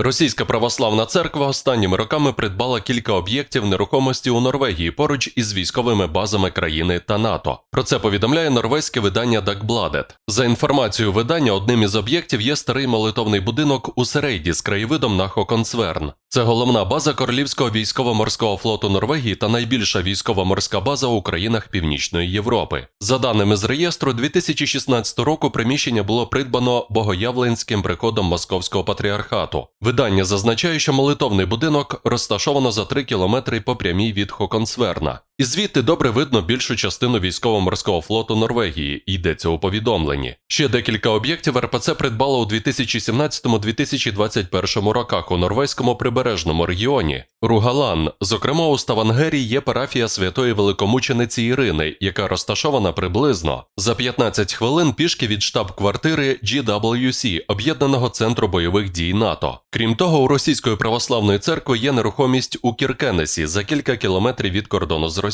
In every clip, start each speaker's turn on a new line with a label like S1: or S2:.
S1: Російська православна церква останніми роками придбала кілька об'єктів нерухомості у Норвегії поруч із військовими базами країни та НАТО. Про це повідомляє норвезьке видання Dagbladet. За інформацією видання, одним із об'єктів є старий молитовний будинок у Серейді з краєвидом на Хоконсверн. Це головна база Королівського військово-морського флоту Норвегії та найбільша військово-морська база у країнах Північної Європи. За даними з реєстру, 2016 року приміщення було придбано богоявленським приходом Московського патріархату. Видання зазначає, що молитовний будинок розташовано за 3 кілометри по прямій від Хоконсверна. І звідти добре видно більшу частину військово-морського флоту Норвегії, йдеться у повідомленні. Ще декілька об'єктів РПЦ придбало у 2017-2021 роках у норвезькому прибережному регіоні. Ругалан, зокрема у Ставангері, є парафія святої великомучениці Ірини, яка розташована приблизно за 15 хвилин пішки від штаб-квартири GWC, об'єднаного центру бойових дій НАТО. Крім того, у російської православної церкви є нерухомість у Кіркенесі за кілька кілометрів від кордону з Росією.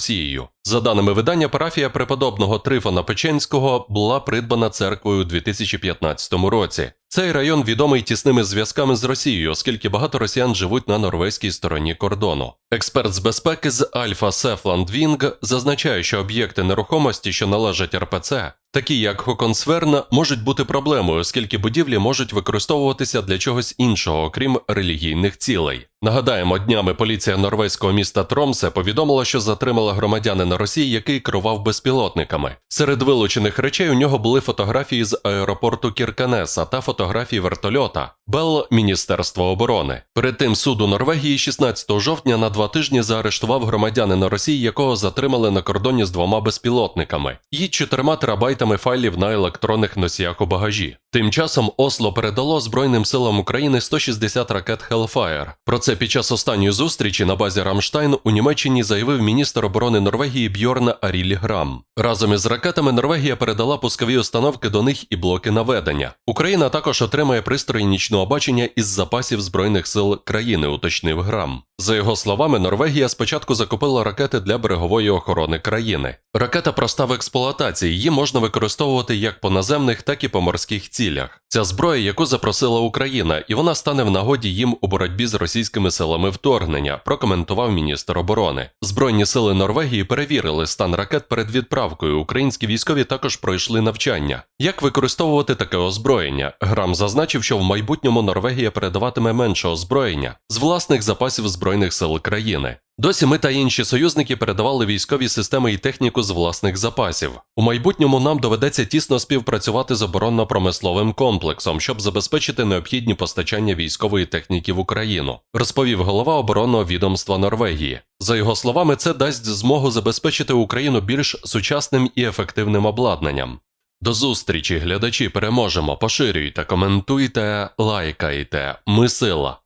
S1: За даними видання, парафія преподобного Трифона Печенського була придбана церквою у 2015 році. Цей район відомий тісними зв'язками з Росією, оскільки багато росіян живуть на норвезькій стороні кордону. Експерт з безпеки з Альфа Сефланд Вінг зазначає, що об'єкти нерухомості, що належать РПЦ, такі як Хоконсверн, можуть бути проблемою, оскільки будівлі можуть використовуватися для чогось іншого, окрім релігійних цілей. Нагадаємо, днями поліція норвезького міста Тромсе повідомила, що затримала громадянина Росії, який керував безпілотниками. Серед вилучених речей у нього були фотографії з аеропорту Кірканеса та фотографії вертольота Бел Міністерства оборони. Перед тим суд у Норвегії 16 жовтня на два тижні заарештував громадянина Росії, якого затримали на кордоні з двома безпілотниками і чотирма терабайтами файлів на електронних носіях у багажі. Тим часом Осло передало Збройним силам України 160 ракет Hellfire. Про це під час останньої зустрічі на базі Рамштайн у Німеччині заявив міністр оборони Норвегії Бьорн Аріль Грам. Разом із ракетами Норвегія передала пускові установки до них і блоки наведення. Україна також отримає пристрої нічного бачення із запасів збройних сил країни, уточнив Грам. За його словами, Норвегія спочатку закупила ракети для берегової охорони країни. Ракета проста в експлуатації, її можна використовувати як по наземних, так і по морських цілях. Ця зброя, яку запросила Україна, і вона стане в нагоді їм у боротьбі з російськими силами вторгнення, прокоментував міністр оборони. Збройні сили Норвегії перевірили стан ракет перед відправкою. Українські військові також пройшли навчання. Як використовувати таке озброєння? Грам зазначив, що в майбутньому Норвегія передаватиме менше озброєння з власних запасів збройних сил країни. Досі ми та інші союзники передавали військові системи і техніку з власних запасів. У майбутньому нам доведеться тісно співпрацювати з оборонно-промисловим комплексом, щоб забезпечити необхідні постачання військової техніки в Україну, розповів голова оборонного відомства Норвегії. За його словами, це дасть змогу забезпечити Україну більш сучасним і ефективним обладнанням. До зустрічі, глядачі, переможемо! Поширюйте, коментуйте, лайкайте. Ми сила.